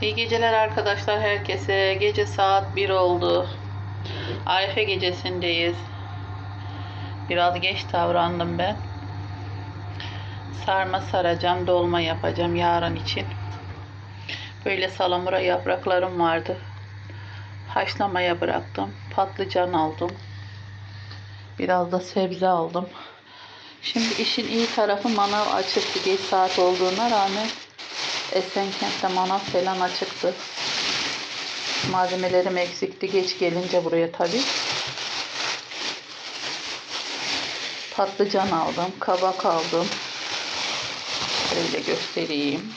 İyi geceler arkadaşlar herkese. Gece saat 1 oldu. Arife gecesindeyiz. Biraz geç davrandım ben. Sarma saracağım, dolma yapacağım yarın için. Böyle salamura yapraklarım vardı. Haşlamaya bıraktım. Patlıcan aldım. Biraz da sebze aldım. Şimdi işin iyi tarafı manav açıktı. Geç saat olduğuna rağmen Esenkent'te manav falan açıktı. Malzemelerim eksikti. Geç gelince buraya tabii. Patlıcan aldım. Kabak aldım. Şöyle göstereyim.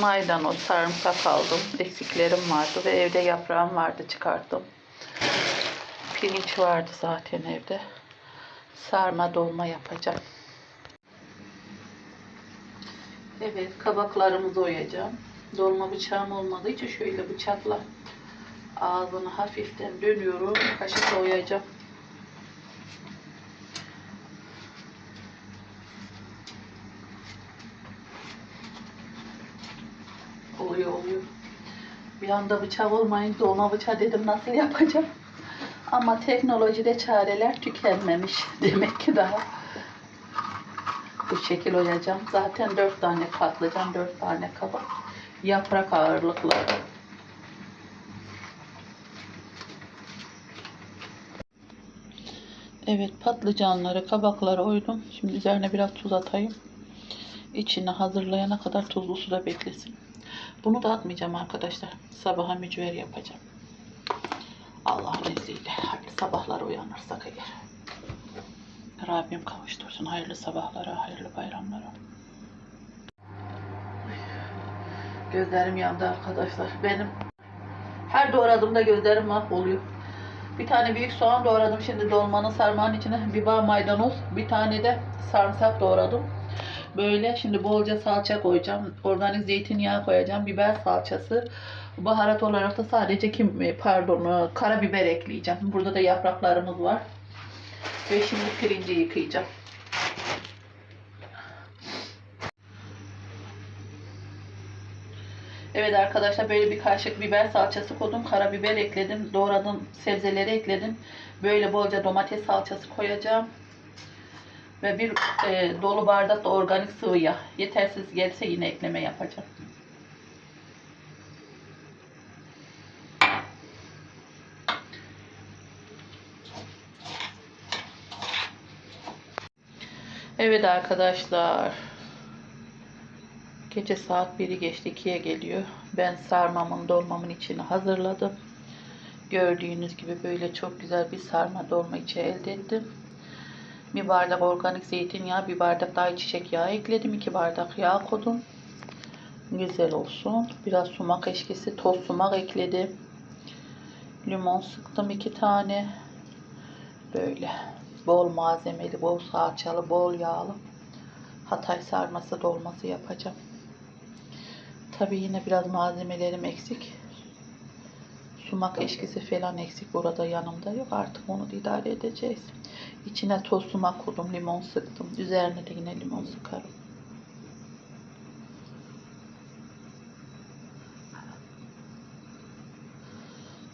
Maydanoz, sarımsak aldım. Eksiklerim vardı ve evde yaprağım vardı çıkarttım. Pirinç vardı zaten evde. Sarma dolma yapacağım. Evet, kabaklarımızı oyacağım. Dolma bıçağım olmadığı için şöyle bıçakla ağzını hafiften dönüyorum. Kaşıkla oyacağım. Oluyor oluyor. Bir anda bıçak olmayınca dolma bıçağı dedim nasıl yapacağım. Ama teknolojide çareler tükenmemiş demek ki daha. Bu şekil oyacağım. Zaten dört tane patlıcan, dört tane kabak. Yaprak ağırlıkları. Evet patlıcanları, kabakları oydum. Şimdi üzerine biraz tuz atayım. İçine hazırlayana kadar tuzlu suda beklesin. Bunu da atmayacağım arkadaşlar. Sabaha mücver yapacağım. Allah'ın izniyle. Hayırlı sabahlar uyanırsak eğer. Rabbim kavuştursun. Hayırlı sabahlara, hayırlı bayramlara. Gözlerim yandı arkadaşlar. Benim her doğradığımda gözlerim mahvoluyor. Bir tane büyük soğan doğradım şimdi dolmanın sarmanın içine. Bir bağ maydanoz, bir tane de sarımsak doğradım. Böyle şimdi bolca salça koyacağım. Organik zeytinyağı koyacağım. Biber salçası. Baharat olarak da sadece kim pardon karabiber ekleyeceğim. Burada da yapraklarımız var. Ve şimdi pirinci yıkayacağım. Evet arkadaşlar böyle bir kaşık biber salçası koydum. Karabiber ekledim. Doğradım sebzeleri ekledim. Böyle bolca domates salçası koyacağım. Ve bir e, dolu bardak da organik sıvı yağ. Yetersiz gelirse yine ekleme yapacağım. Evet arkadaşlar. Gece saat 1'i geçti 2'ye geliyor. Ben sarmamın dolmamın içini hazırladım. Gördüğünüz gibi böyle çok güzel bir sarma dolma içi elde ettim. Bir bardak organik zeytinyağı, bir bardak daha çiçek yağı ekledim. 2 bardak yağ koydum. Güzel olsun. Biraz sumak eşkisi, toz sumak ekledim. Limon sıktım 2 tane. Böyle bol malzemeli, bol salçalı, bol yağlı. Hatay sarması dolması yapacağım. Tabii yine biraz malzemelerim eksik. Sumak eşkisi falan eksik burada yanımda yok. Artık onu da idare edeceğiz. İçine toz sumak koydum, limon sıktım. Üzerine de yine limon sıkarım.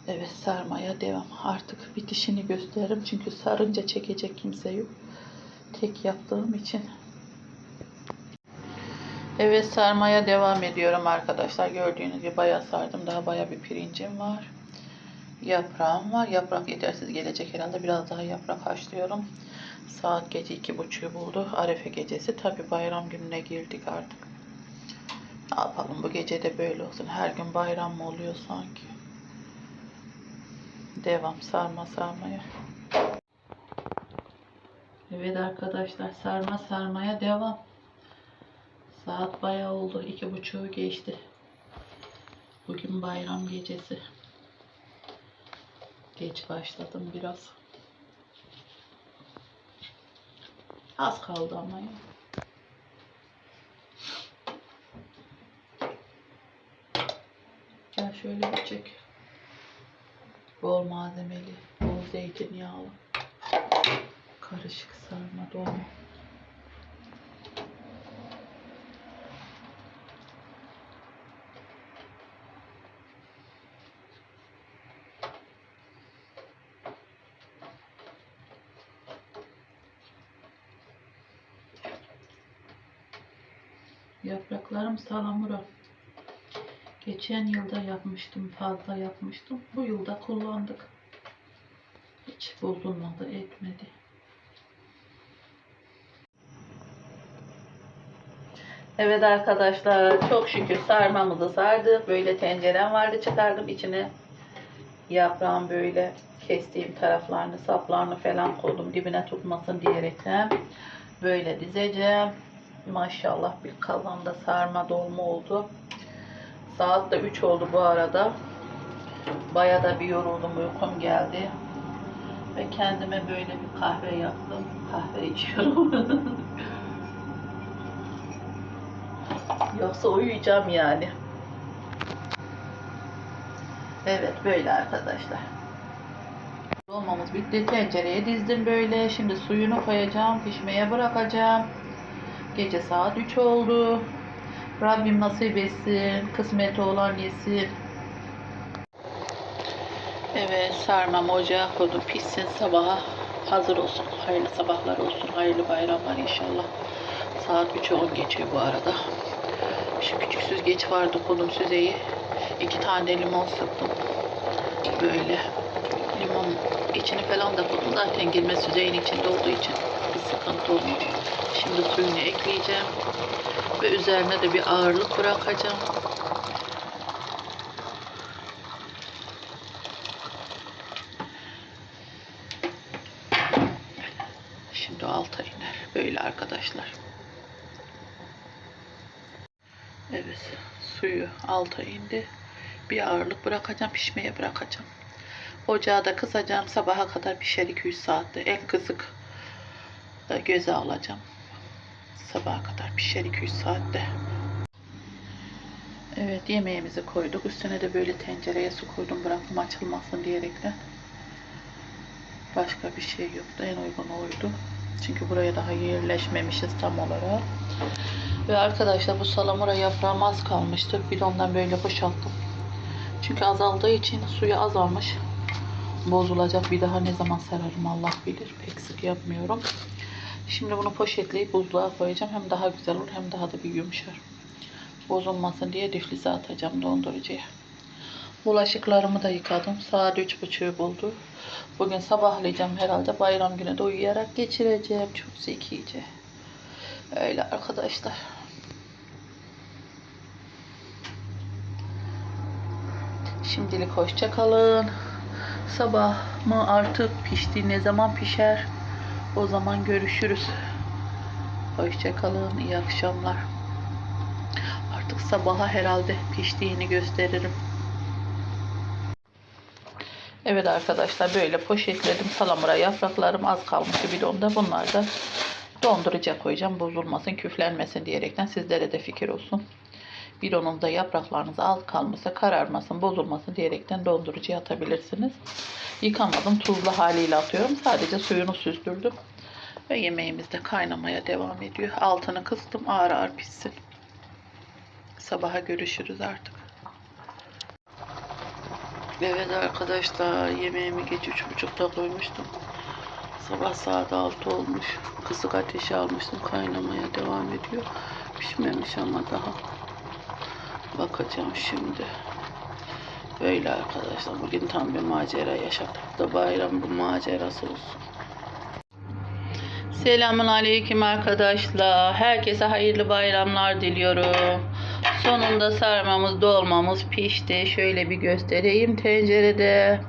Evet sarmaya devam. Artık bitişini gösteririm. Çünkü sarınca çekecek kimse yok. Tek yaptığım için. Evet sarmaya devam ediyorum arkadaşlar. Gördüğünüz gibi bayağı sardım. Daha bayağı bir pirincim var. Yaprağım var. Yaprak yetersiz gelecek herhalde. Biraz daha yaprak haşlıyorum. Saat gece iki buçuğu buldu. Arefe gecesi. Tabi bayram gününe girdik artık. Ne yapalım bu gece de böyle olsun. Her gün bayram mı oluyor sanki. Devam sarma sarmaya. Evet arkadaşlar sarma sarmaya devam. Saat bayağı oldu. iki buçuğu geçti. Bugün bayram gecesi. Geç başladım biraz. Az kaldı ama ya. Gel şöyle bir çek. Bol malzemeli, bol zeytinyağlı. Karışık sarma dolma. Yapraklarım salamura. Geçen yılda yapmıştım, fazla yapmıştım. Bu yılda kullandık. Hiç bozulmadı, etmedi. Evet arkadaşlar, çok şükür sarmamızı sardık. Böyle tencerem vardı, çıkardım içine yaprağın böyle kestiğim taraflarını, saplarını falan koydum dibine tutmasın diyerekten. Böyle dizeceğim. Maşallah bir kazanda sarma dolma oldu. Saat de 3 oldu bu arada. Baya da bir yoruldum, uykum geldi. Ve kendime böyle bir kahve yaptım. Kahve içiyorum. Yoksa uyuyacağım yani. Evet böyle arkadaşlar. Dolmamız bitti. Tencereye dizdim böyle. Şimdi suyunu koyacağım. Pişmeye bırakacağım. Gece saat 3 oldu. Rabbim nasip etsin. Kısmeti olan yesin. Evet sarmam ocağa koydum. Pişsin sabaha hazır olsun. Hayırlı sabahlar olsun. Hayırlı bayramlar inşallah. Saat 3'e 10 geçiyor bu arada. Şu küçük süzgeç vardı kolum süzeyi. İki tane limon sıktım. Böyle limon içini falan da koydum. Zaten girme süzeyin içinde olduğu için bir sıkıntı olmuyor. Şimdi suyunu ekleyeceğim. Ve üzerine de bir ağırlık bırakacağım. Şimdi alta iner. Böyle arkadaşlar. Evet. Suyu alta indi. Bir ağırlık bırakacağım. Pişmeye bırakacağım. Ocağı da kısacağım. Sabaha kadar pişer 2-3 saatte. En kısık e, göze alacağım. Sabaha kadar pişer 2-3 saatte. Evet yemeğimizi koyduk. Üstüne de böyle tencereye su koydum. Bıraktım açılmasın diyerekten. Başka bir şey yoktu. En uygun oydu. Çünkü buraya daha yerleşmemişiz tam olarak. Ve arkadaşlar bu salamura yaprağım az kalmıştı. Bidondan böyle boşalttım. Çünkü azaldığı için suyu azalmış. Bozulacak. Bir daha ne zaman sararım Allah bilir. Pek sık yapmıyorum. Şimdi bunu poşetleyip buzluğa koyacağım. Hem daha güzel olur hem daha da bir yumuşar. Bozulmasın diye diflize atacağım dondurucuya. Bulaşıklarımı da yıkadım. Saat üç buçuğu buldu. Bugün sabahlayacağım herhalde. Bayram günü de uyuyarak geçireceğim. Çok zekice. Öyle arkadaşlar. Şimdilik hoşça kalın. Sabah mı artık pişti? Ne zaman pişer? O zaman görüşürüz. Hoşça kalın. İyi akşamlar. Artık sabaha herhalde piştiğini gösteririm. Evet arkadaşlar böyle poşetledim. Salamura yapraklarım az kalmıştı bidonda. Bunlar da dondurucuya koyacağım. Bozulmasın, küflenmesin diyerekten sizlere de fikir olsun. Bidonumda yapraklarınız az kalmışsa kararmasın, bozulmasın diyerekten dondurucuya atabilirsiniz. Yıkamadım. Tuzlu haliyle atıyorum. Sadece suyunu süzdürdüm. Ve yemeğimiz de kaynamaya devam ediyor. Altını kıstım. Ağır ağır pişsin. Sabaha görüşürüz artık. Evet arkadaşlar yemeğimi geç üç buçukta koymuştum. Sabah saat 6 olmuş. Kısık ateşe almıştım. Kaynamaya devam ediyor. Pişmemiş ama daha. Bakacağım şimdi. Böyle arkadaşlar. Bugün tam bir macera yaşadık da bayram bu macerası olsun. Selamun aleyküm arkadaşlar. Herkese hayırlı bayramlar diliyorum. Sonunda sarmamız dolmamız pişti. Şöyle bir göstereyim tencerede.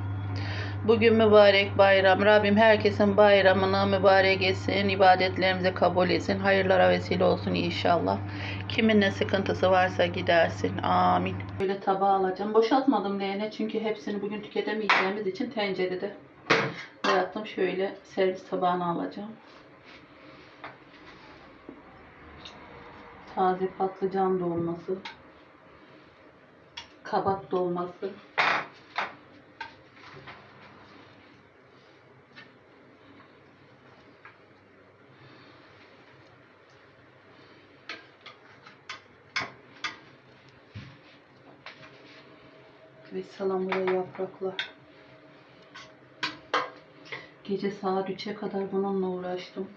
Bugün mübarek bayram. Rabbim herkesin bayramını mübarek etsin. ibadetlerimizi kabul etsin. Hayırlara vesile olsun inşallah. Kimin ne sıkıntısı varsa gidersin. Amin. Böyle tabağa alacağım. Boşaltmadım leğene çünkü hepsini bugün tüketemeyeceğimiz için tencerede bıraktım. Şöyle servis tabağına alacağım. Taze patlıcan dolması. Kabak dolması. Ve salamura yapraklar. Gece saat 3'e kadar bununla uğraştım.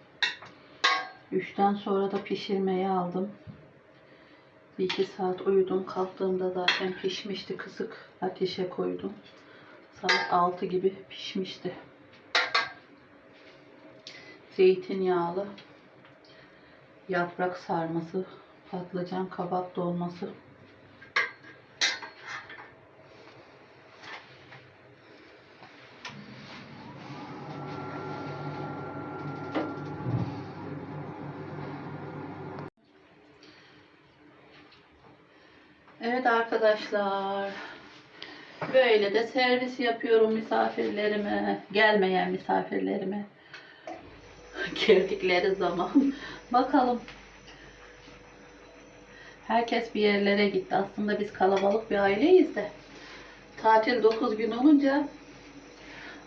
3'ten sonra da pişirmeye aldım. Bir iki saat uyudum. Kalktığımda zaten pişmişti. Kısık ateşe koydum. Saat 6 gibi pişmişti. Zeytinyağlı yaprak sarması, patlıcan kabak dolması. Evet arkadaşlar. Böyle de servis yapıyorum misafirlerime, gelmeyen misafirlerime. Geldikleri zaman. Bakalım. Herkes bir yerlere gitti. Aslında biz kalabalık bir aileyiz de. Tatil 9 gün olunca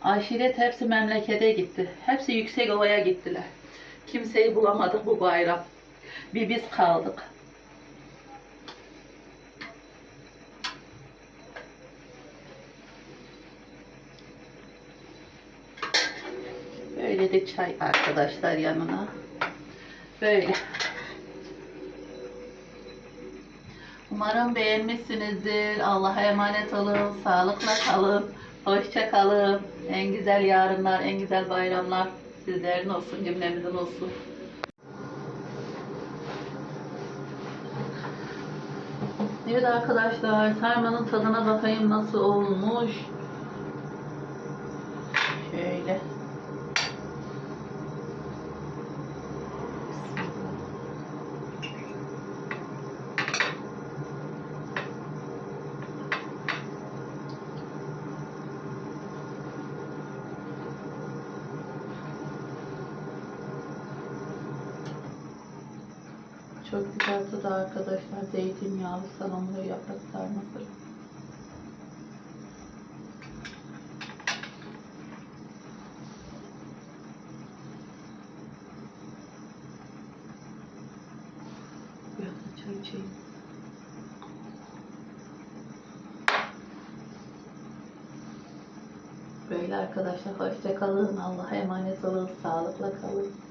aşiret hepsi memlekete gitti. Hepsi Yüksekova'ya gittiler. Kimseyi bulamadık bu bayram. Bir biz kaldık. Böyle de çay arkadaşlar yanına. Böyle. Umarım beğenmişsinizdir. Allah'a emanet olun. Sağlıkla kalın. Hoşça kalın. En güzel yarınlar, en güzel bayramlar sizlerin olsun, cümlemizin olsun. Evet arkadaşlar, sarmanın tadına bakayım nasıl olmuş. Şöyle. Çok güzel tadı arkadaşlar. Zeytinyağlı salamlı yaprak sarması. Biraz da çay içeyim. Böyle arkadaşlar hoşça kalın. Allah'a emanet olun. Sağlıkla kalın.